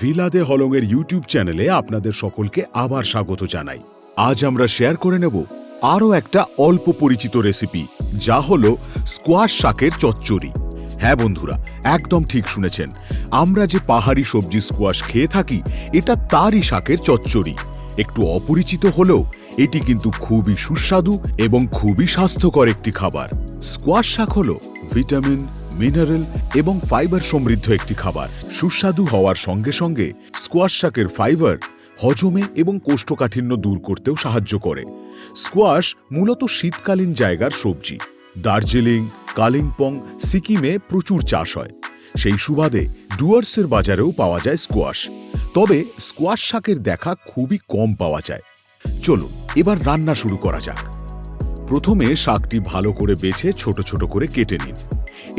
ভিলাদে হলংয়ের YouTube চ্যানেলে আপনাদের সকলকে আবার স্বাগত জানাই। আজ আমরা শেয়ার করে নেব আরও একটা অল্প পরিচিত রেসিপি, যা হলো স্কোয়াশ শাকের চচ্চড়ি। হ্যাঁ বন্ধুরা, একদম ঠিক শুনেছেন। আমরা যে পাহাড়ি সবজি স্কোয়াশ খেয়ে থাকি, এটা তারই শাকের চচ্চড়ি। একটু অপরিচিত হলেও এটি কিন্তু খুবই সুস্বাদু এবং খুবই স্বাস্থ্যকর একটি খাবার। স্কোয়াশ শাক হলো ভিটামিন, মিনারেল এবং ফাইবার সমৃদ্ধ একটি খাবার। সুস্বাদু হওয়ার সঙ্গে সঙ্গে স্কোয়াশ শাকের ফাইবার হজমে এবং কোষ্ঠকাঠিন্য দূর করতেও সাহায্য করে। স্কোয়াশ মূলত শীতকালীন জায়গার সবজি। দার্জিলিং, কালিম্পং, সিকিমে প্রচুর চাষ হয়। সেই সুবাদে ডুয়ার্সের বাজারেও পাওয়া যায় স্কোয়াশ। তবে স্কোয়াশ শাকের দেখা খুবই কম পাওয়া যায়। চলুন, এবার রান্না শুরু করা যাক। প্রথমে শাকটি ভালো করে বেছে ছোট ছোট করে কেটে নিন।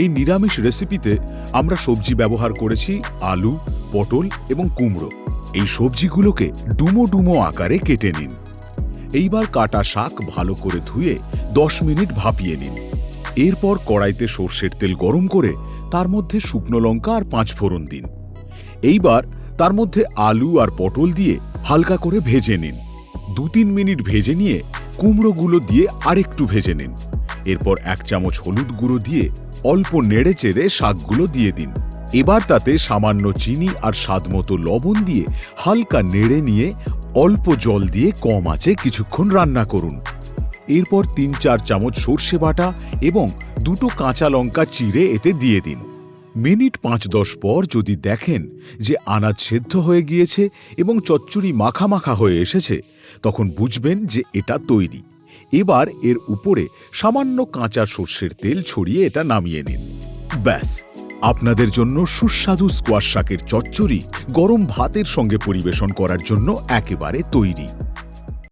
এই নিরামিষ রেসিপিতে আমরা সবজি ব্যবহার করেছি আলু, পটল এবং কুমড়ো। এই সবজিগুলোকে ডুমো ডুমো আকারে কেটে নিন। এইবার কাটা শাক ভালো করে ধুয়ে দশ মিনিট ভাপিয়ে নিন। এরপর কড়াইতে সর্ষের তেল গরম করে তার মধ্যে শুকনো লঙ্কা আর পাঁচ ফোড়ন দিন। এইবার তার মধ্যে আলু আর পটল দিয়ে হালকা করে ভেজে নিন। দু তিন মিনিট ভেজে নিয়ে কুমড়োগুলো দিয়ে আরেকটু ভেজে নিন। এরপর এক চামচ হলুদ গুঁড়ো দিয়ে অল্প নেড়ে চেড়ে শাকগুলো দিয়ে দিন। এবার তাতে সামান্য চিনি আর স্বাদমতো লবণ দিয়ে হালকা নেড়ে নিয়ে অল্প জল দিয়ে কম আঁচে কিছুক্ষণ রান্না করুন। এরপর তিন চার চামচ সর্ষে বাটা এবং দুটো কাঁচা লঙ্কা চিড়ে এতে দিয়ে দিন। মিনিট পাঁচ দশ পর যদি দেখেন যে আনাজ সেদ্ধ হয়ে গিয়েছে এবং চচ্চড়ি মাখা মাখা হয়ে এসেছে, তখন বুঝবেন যে এটা তৈরি। এবার এর উপরে সামান্য কাঁচা সর্ষের তেল ছড়িয়ে এটা নামিয়ে নিন। ব্যাস। আপনাদের জন্য সুস্বাদু স্কোয়াশ শাকের চচ্চড়ি গরম ভাতের সঙ্গে পরিবেশন করার জন্য একেবারে তৈরি।